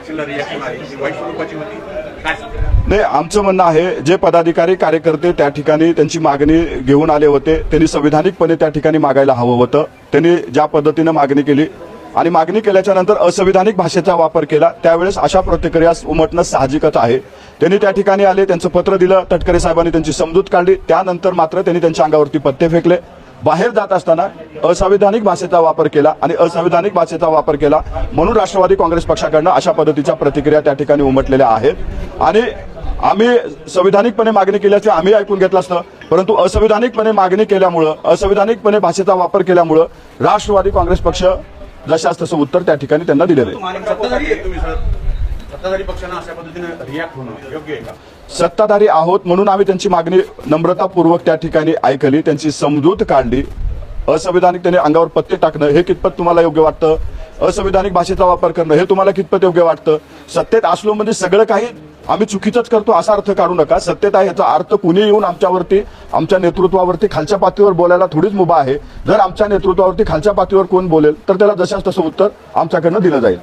ऍक्शनला reaction आहे वाईट स्वरूपाची होती. काय नाही आमचं म्हणणं आहे जे पदाधिकारी कार्यकर्ते त्या ठिकाणी त्यांची मागणी घेऊन आले होते त्यांनी संविधानिकपणे त्या ठिकाणी मागायला हवं होतं. त्यांनी ज्या पद्धतीनं मागणी केली आणि मागणी केल्याच्यानंतर असंविधानिक भाषेचा वापर केला त्यावेळेस अशा प्रतिक्रिया उमटणं साहजिकच आहे. त्यांनी त्या ठिकाणी आले त्यांचं पत्र दिलं तटकरे साहेबांनी त्यांची समजूत काढली त्यानंतर मात्र त्यांनी त्यांच्या अंगावरती पत्ते फेकले. बाहेर जात असताना असंविधानिक भाषेचा वापर केला आणि असंविधानिक भाषेचा वापर केला म्हणून राष्ट्रवादी काँग्रेस पक्षाकडनं अशा पद्धतीच्या प्रतिक्रिया त्या ठिकाणी उमटलेल्या आहेत. आणि आम्ही संविधानिकपणे मागणी केल्याचे आम्ही ऐकून घेतलं असतं परंतु असंविधानिकपणे मागणी केल्यामुळं असंविधानिकपणे भाषेचा वापर केल्यामुळं राष्ट्रवादी काँग्रेस पक्ष जशास तसं उत्तर त्या ठिकाणी त्यांना दिलेलं आहे. सत्ताधारी पक्षांना अशा पद्धतीने रिॲक्ट होणं योग्य आहे का? सत्ताधारी आहोत म्हणून आम्ही त्यांची मागणी नम्रतापूर्वक त्या ठिकाणी ऐकली त्यांची समजूत काढली. असंविधानिक त्यांनी अंगावर पत्ते टाकणं हे कितपत तुम्हाला योग्य वाटतं? असंविधानिक भाषेचा वापर करणं हे तुम्हाला कितपत योग्य वाटतं? सत्तेत असलो म्हणजे सगळं काही आम्ही चुकीचंच करतो असा अर्थ काढू नका. सत्तेत आहे याचा अर्थ कुणी येऊन आमच्यावरती आमच्या नेतृत्वावरती खालच्या पातळीवर बोलायला थोडीच मुभा आहे. जर आमच्या नेतृत्वावरती खालच्या पातळीवर कोण बोलेल तर त्याला जशाच तसं उत्तर आमच्याकडनं दिलं जाईल.